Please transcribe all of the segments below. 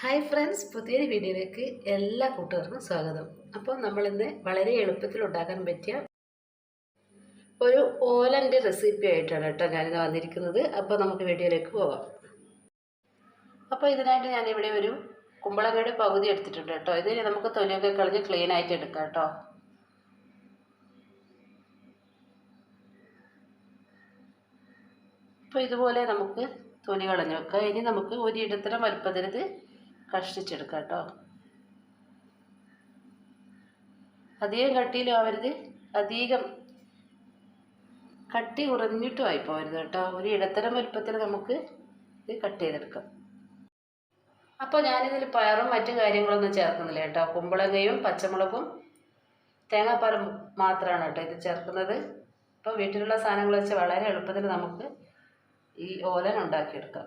Hi friends പുതിയൊരു വീഡിയോയിലേക്ക് എല്ലാ കൂട്ടുകാർക്കും സ്വാഗതം. അപ്പോൾ നമ്മളിന്ന് വളരെ എളുപ്പത്തിൽ ഉണ്ടാക്കാൻ പറ്റിയ ഒരു ഓലന്റെ റെസിപ്പി ആയിട്ടാണ് കേട്ടോ ഞാനിത് വന്നിരിക്കുന്നത്. അപ്പോൾ നമുക്ക് വീഡിയോയിലേക്ക് പോവാം. അപ്പോൾ ഇതിനായിട്ട് ഞാനിവിടെ ഒരു കുമ്പളങ്ങയുടെ പകുതി എടുത്തിട്ടുണ്ട് കേട്ടോ. ഇതിന് നമുക്ക് തൊലിയൊക്കെ കളഞ്ഞ് ക്ലീൻ ആയിട്ട് എടുക്കാം കേട്ടോ. അപ്പോൾ ഇതുപോലെ നമുക്ക് തൊലി കളഞ്ഞ് വെക്കാം. ഇനി നമുക്ക് ഒരു ഇടത്തരം വലുപ്പത്തിൽ ഇത് കഷ്ടിച്ചെടുക്കാം കേട്ടോ. അധികം കട്ടിയിലാവരുത് അധികം കട്ടി കുറഞ്ഞിട്ടും ആയി പോകരുത് കേട്ടോ. ഒരു ഇടത്തരം വലുപ്പത്തിൽ നമുക്ക് ഇത് കട്ട് ചെയ്തെടുക്കാം. അപ്പോൾ ഞാനിതിൽ പയറും മറ്റു കാര്യങ്ങളൊന്നും ചേർക്കുന്നില്ല കേട്ടോ. കുമ്പളങ്ങയും പച്ചമുളകും തേങ്ങാപ്പാലും മാത്രമാണ് കേട്ടോ ഇത് ചേർക്കുന്നത്. അപ്പോൾ വീട്ടിലുള്ള സാധനങ്ങൾ വെച്ച് വളരെ എളുപ്പത്തിൽ നമുക്ക് ഈ ഓലൻ ഉണ്ടാക്കിയെടുക്കാം.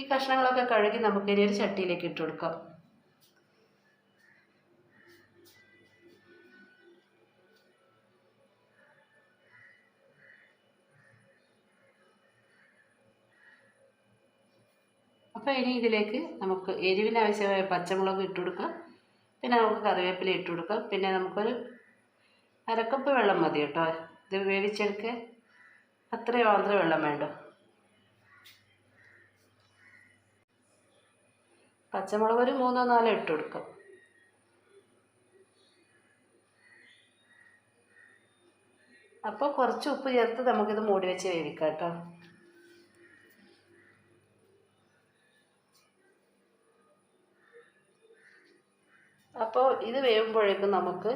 ഈ കഷ്ണങ്ങളൊക്കെ കഴുകി നമുക്ക് ഇനി ഒരു ചട്ടിയിലേക്ക് ഇട്ട് കൊടുക്കാം. അപ്പോൾ ഇനി ഇതിലേക്ക് നമുക്ക് എരിവിന് ആവശ്യമായ പച്ചമുളക് ഇട്ട് കൊടുക്കാം. പിന്നെ നമുക്ക് കറിവേപ്പില ഇട്ട് കൊടുക്കാം. പിന്നെ നമുക്കൊരു അരക്കപ്പ് വെള്ളം മതി കേട്ടോ. ഇത് വേവിച്ചെടുക്കാൻ അത്രയും മാത്രമേ വെള്ളം വേണ്ടൂ. പച്ചമുളക് ഒരു മൂന്നോ നാലോ ഇട്ട് കൊടുക്കാം. അപ്പോൾ കുറച്ച് ഉപ്പ് ചേർത്ത് നമുക്കിത് മൂടി വെച്ച് വേവിക്കാം കേട്ടോ. അപ്പോൾ ഇത് വേവുമ്പോഴേക്കും നമുക്ക്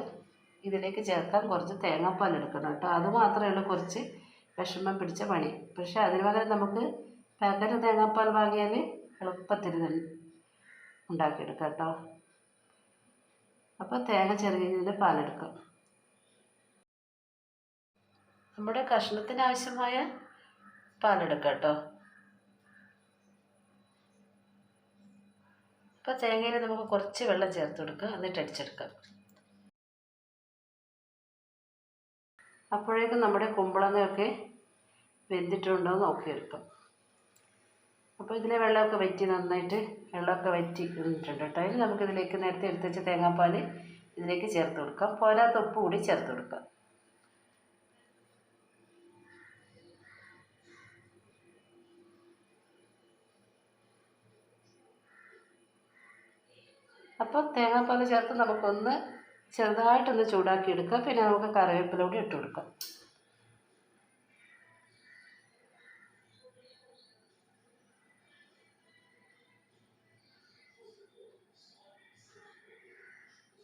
ഇതിലേക്ക് ചേർക്കാൻ കുറച്ച് തേങ്ങാപ്പാൽ എടുക്കണം കേട്ടോ. അത് മാത്രമേ ഉള്ളൂ കുറച്ച് വിഷമം പിടിച്ച പണി. പക്ഷേ അതിന് പകരം നമുക്ക് പാക്കറ്റ് തേങ്ങാപ്പാൽ വാങ്ങിയാൽ എളുപ്പത്തിൽ ഉണ്ടാക്കിയെടുക്കാം കേട്ടോ. അപ്പോൾ തേങ്ങ ചെറിയ രീതിയിൽ പാലെടുക്കാം. നമ്മുടെ കഷ്ണത്തിന് ആവശ്യമായ പാലെടുക്കുക കേട്ടോ. അപ്പോൾ തേങ്ങയിൽ നമുക്ക് കുറച്ച് വെള്ളം ചേർത്ത് കൊടുക്കുക എന്നിട്ട് അടിച്ചെടുക്കാം. അപ്പോഴേക്കും നമ്മുടെ കുമ്പളങ്ങയൊക്കെ വെന്തിട്ടുണ്ടോ നോക്കിയെടുക്കാം. അപ്പോൾ ഇതിലെ വെള്ളമൊക്കെ വറ്റി നന്നായിട്ട് വെള്ളമൊക്കെ വറ്റി നിന്നിട്ടുണ്ട് കേട്ടോ. അതിന് നമുക്കിതിലേക്ക് നേരത്തെ എടുത്ത് വെച്ച തേങ്ങാപ്പാൽ ഇതിലേക്ക് ചേർത്ത് കൊടുക്കാം. പോരാത്ത ഉപ്പ് കൂടി ചേർത്ത് കൊടുക്കാം. അപ്പോൾ തേങ്ങാപ്പാൽ ചേർത്ത് നമുക്കൊന്ന് ചെറുതായിട്ടൊന്ന് ചൂടാക്കി എടുക്കാം പിന്നെ നമുക്ക് കറിവേപ്പില കൂടി ഇട്ട് കൊടുക്കാം.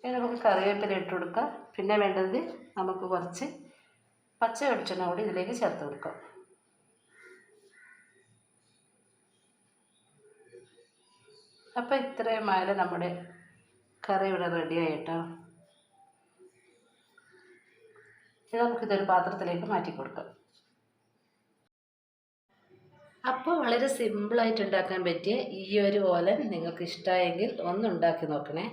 ഇനി നമുക്ക് കറിവേപ്പില ഇട്ട് കൊടുക്കാം. പിന്നെ വേണ്ടത് നമുക്ക് കുറച്ച് പച്ച വെളിച്ചെണ്ണ കൂടി ഇതിലേക്ക് ചേർത്ത് കൊടുക്കാം. അപ്പോൾ ഇത്രയും ആയാലും നമ്മുടെ കറി ഇവിടെ റെഡി ആയിട്ടോ? ഇനി നമുക്കിതൊരു പാത്രത്തിലേക്ക് മാറ്റി കൊടുക്കാം. അപ്പോൾ വളരെ സിമ്പിളായിട്ട് ഉണ്ടാക്കാൻ പറ്റിയ ഈ ഒരു ഓലൻ നിങ്ങൾക്ക് ഇഷ്ടമായെങ്കിൽ ഒന്ന് ഉണ്ടാക്കി നോക്കണേ.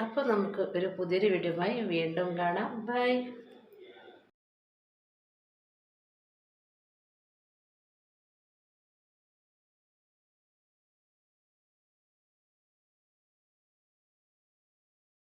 അപ്പോൾ നമുക്ക് ഒരു പുതിയൊരു വീഡിയോയുമായി വീണ്ടും കാണാം. ബൈ